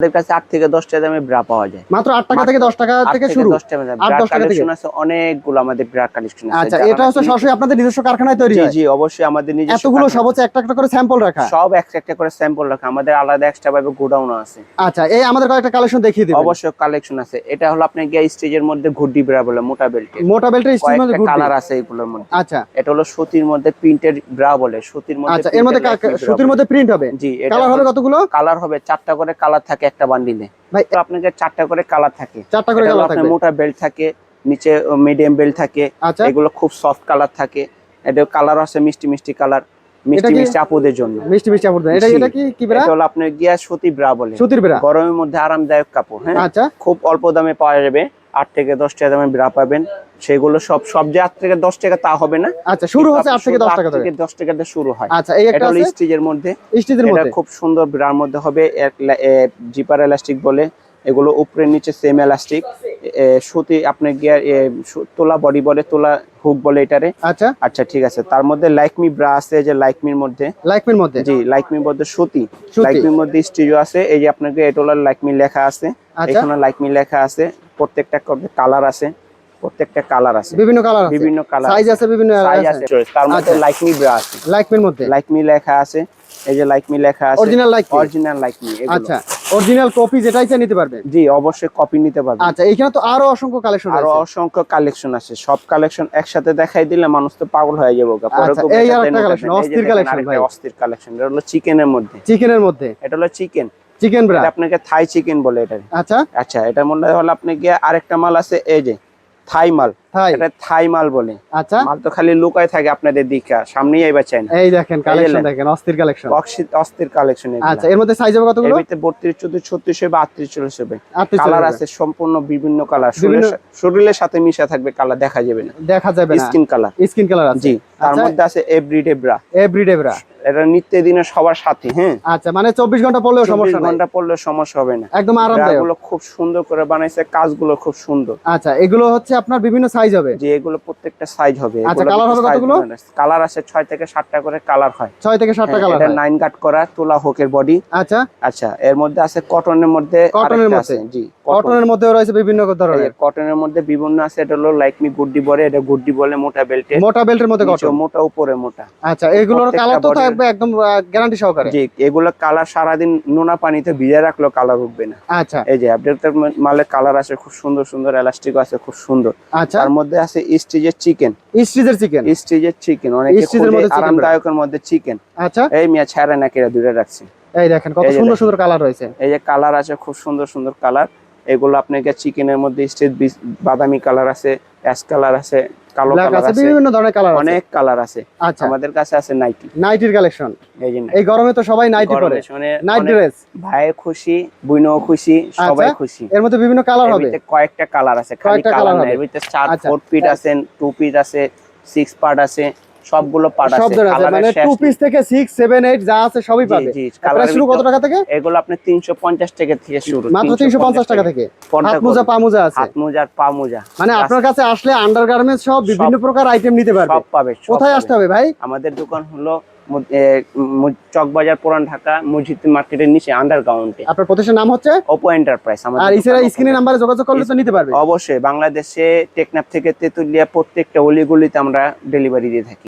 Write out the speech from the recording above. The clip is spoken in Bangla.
আমাদের কাছে আট থেকে দশ টাকা দামে ব্রা পাওয়া যায়। মাত্র আট টাকা থেকে দশ টাকা থেকে শুরু? দশ টাকা? কালেকশন আছে অনেকগুলো আমাদের ব্রা কালেকশন আছে। আচ্ছা এটা হচ্ছে সরাসরি আপনাদের নিজস্ব কারখানায় তৈরি জি অবশ্যই আমাদের নিজস্ব এতগুলো সব হচ্ছে একটা একটা করে স্যাম্পল রাখা? সব একটা একটা করে স্যাম্পল রাখা। আমাদের আলাদা এক্সট্রা ভাবে গোডাউন আছে। আচ্ছা এই আমাদের কয়েকটা কালেকশন দেখিয়ে দিবেন। অবশ্যই কালেকশন আছে। এটা হলো আপনার গিয়ে স্টেজের মধ্যে ঘুড্ডি ব্রা বলে মোটা মোটা বেল্টের স্টিল মধ্যে কালার আছে এগুলোর মধ্যে। আচ্ছা। এটা হলো সুতির মধ্যে প্রিন্টেড ব্রা বলে। সুতির মধ্যে আচ্ছা এর মধ্যে সুতির মধ্যে প্রিন্ট হবে? জি এটা কালার হবে কতগুলো? কালার হবে চারটা করে কালার থাকে একটা বান্ডিলে ভাই আপনাকে চারটা করে কালার থাকে। চারটা করে কালার আপনার মোটা বেল্ট থাকে নিচে মিডিয়াম বেল্ট থাকে। আচ্ছা। এগুলো খুব সফট কালার থাকে। এটা কালার আছে মিষ্টি মিষ্টি কালার মিষ্টি মিষ্টি আপুদের জন্য। মিষ্টি মিষ্টি কাপড় এটা এটা কি কি বেরা? এটা হলো আপনার গিয়া সুতি ব্রা বলে। সুতির ব্রা গরমের মধ্যে আরামদায়ক কাপড় হ্যাঁ? আচ্ছা। খুব অল্প দামে পাওয়া যাবে। আট থেকে দশ টাকা দামে ব্রা পাবেন। সেগুলো সব সব যে আট থেকে দশ টাকা তা হবে না। আচ্ছা শুরু হচ্ছে আট থেকে দশ টাকা থেকে দশ টাকা দিয়ে শুরু হয়। আচ্ছা এই একটা হলো আছে? স্টিজের মধ্যে। স্টিচের মধ্যে? খুব সুন্দর ব্রার মধ্যে হবে। জিপার এলাস্টিক বলে। এগুলো উপরে নিচে সেম এলাস্টিক। সুতি আপনার গিয়ার তোলা বডি বলে তোলা হুক বলে এটারে। আচ্ছা। আচ্ছা ঠিক আছে। তার মধ্যে লাইকমি ব্রা আছে যে লাইকমির মধ্যে। লাইকমির মধ্যে? জি লাইকমির মধ্যে সুতি। সুতি। লাইকমির মধ্যে স্টিজও আছে। এই যে আপনাকে এটোলার লাইকমি লেখা আছে। আচ্ছা। এখানে লাইকমি লেখা আছে। প্রত্যেকটা কালার আছে প্রত্যেকটা কালার আছে। বিভিন্ন কালার আছে? বিভিন্ন কালার সাইজ আছে। বিভিন্ন সাইজ আছে। তার মধ্যে আচ্ছা। লাইকমি ব্রা আছে। লাইকমির মধ্যে? লাইকমি লেখা আছে। এই যে লাইকমি লেখা আছে। Original Like Me original Like Me আচ্ছা। অরিজিনাল কপি যেটাই চাই নিতে পারবেন জি অবশ্যই কপি নিতে পারবে। আচ্ছা এখানে তো আরও অসংখ্য কালেকশন আছে আরও অসংখ্য কালেকশন আছে। সব কালেকশন একসাথে দেখাই দিলে মানুষ তো পাগল হয়ে যাবে আচ্ছা, এই আরেকটা যে অস্থির আরেকটা ভাই। অস্থির কালেকশন এটা হলো চিকেনের মধ্যে। চিকেনের মধ্যে? এটা হলো চিকেন চিকেন ব্রা আপনাকে থাই চিকেন বলে এটা আচ্ছা। আচ্ছা এটা মনে হলো আপনি গিয়ে আরেকটা মাল আছে এই যে থাই মাল। এটা থাই মাল বলে। আচ্ছা। মাল তো খালি লুকায় থাকে আপনাদের সামনেই আইবা চাই না। এই দেখেন কালেকশন দেখেন অস্থির কালেকশন অস্থির কালেকশন আচ্ছা এর মধ্যে সাইজ হবে এর কতগুলো ভিতরে বত্রিশ চৌত্রিশ ছত্রিশ হবে কালার আছে সম্পূর্ণ বিভিন্ন কালার শরীরের সাথে মিশা থাকবে কালার দেখা যাবে না। দেখা যাবে না। স্কিন কালার স্কিন কালার আছে। জি তার আচ্ছা। মধ্যে আছে এভরিডে ব্রা এভরিডে ব্রা এটা সবার সাথে হ্যাঁ। আচ্ছা মানে চব্বিশ ঘণ্টা পড়লেও সমস্যা ঘণ্টা পড়লে সমস্যা হবে না। একদম আরামদায়ক। গুলো খুব সুন্দর করে বানাইছে কাজগুলো খুব সুন্দর। আচ্ছা এগুলো হচ্ছে আপনার বিভিন্ন সাইজ হবে? যে এগুলো প্রত্যেকটা সাইজ হবে। আচ্ছা, colour হবে কতগুলো? কালার আছে ছয় থেকে সাতটা করে কালার হয়। ছয় থেকে সাতটা হ্যাঁ, কালার এটা নাইন কাট করা তোলা হোকের বডি আচ্ছা। আচ্ছা এর মধ্যে আছে কটনের মধ্যে কটনের মধ্যে? জি কটনের মধ্যেও রয়েছে বিভিন্ন ধরনের। কটনের মধ্যে বিভিন্ন আছে এটা হলো লাইকমি গুড্ডি বলে এটা গুড্ডি বলে মোটা বেল্টে মোটা বেল্টের মধ্যে কটন মোটা উপরে মোটা। আচ্ছা এগুলোর কালার তো থাকবে একদম গ্যারান্টি সহকারে। জি এগুলো কালার সারাদিন নোনা পানিতে ভিজে রাখলেও কালার উঠবে না। আচ্ছা। এই যে আপডেটের মালের কালার আছে খুব সুন্দর সুন্দর এলাস্টিক আছে খুব সুন্দর। আচ্ছা। তার মধ্যে আছে স্টিজের চিকেন স্টিজের চিকেন স্টিজের চিকেন অনেক স্টিজের মধ্যে আরামদায়কের মধ্যে চিকেন আচ্ছা। এই মিয়া ছাড়া না কেরা দূরে রাখছি। এই দেখেন কত সুন্দর সুন্দর কালার রয়েছে। এই যে কালার আছে খুব সুন্দর সুন্দর কালার এগুলো আপনাকে চিকেনের মধ্যে স্টেজ বাদামি কালার আছে অ্যাশ কালার আছে কালো কালার আছে বিভিন্ন ধরনের কালার আছে। অনেক কালার আছে। আচ্ছা। আমাদের কাছে আছে নাইটি। নাইটির কালেকশন। এই যে এই গরমে তো সবাই নাইটি পরে। Night dress. ভাই খুশি বুইনও খুশি সবাই আচ্ছা, খুশি। এর মধ্যে বিভিন্ন কালার হবে। ভিতরে কয়েকটা কালার আছে খালি কালার colour না এর ভিতরে চার। ফোর পিট আছে টু পিট আছে সিক্স পার্ট আছে। সবগুলো পার্ট সব আছে ধরনের মানে শেষ টু নেই। পিস থেকে সিক্স সেভেন এইট যা আছে সবই পাবে। শুরু কত টাকা থেকে? এগুলো আপনি তিনশো পঞ্চাশ টাকা থেকে শুরু মাত্র তিনশো পঞ্চাশ টাকা থেকে। হাত মোজা পা মোজা আছে? হাত মোজা পা মোজা। মানে আপনার কাছে আসলে আন্ডার গার্মেন্টস সব বিভিন্ন প্রকার আইটেম নিতে পারবে। সব পাবে কোথায় আসতে হবে ভাই? আমাদের দোকান হলো চকবাজার পুরান ঢাকা মসজিদ মার্কেটের নিচে আন্ডারগ্রাউন্ডে আপনার প্রতিষ্ঠানের নাম হচ্ছে? ওপো এন্টারপ্রাইজ আমাদের আর এছাড়া দোকান স্ক্রিনের নাম্বারে যোগাযোগ করলে তো নিতে পারবে। অবশ্যই বাংলাদেশে টেকনাফ থেকে তেতুলিয়া প্রত্যেকটা অলিগলিতে আমরা ডেলিভারি দিয়ে থাকি।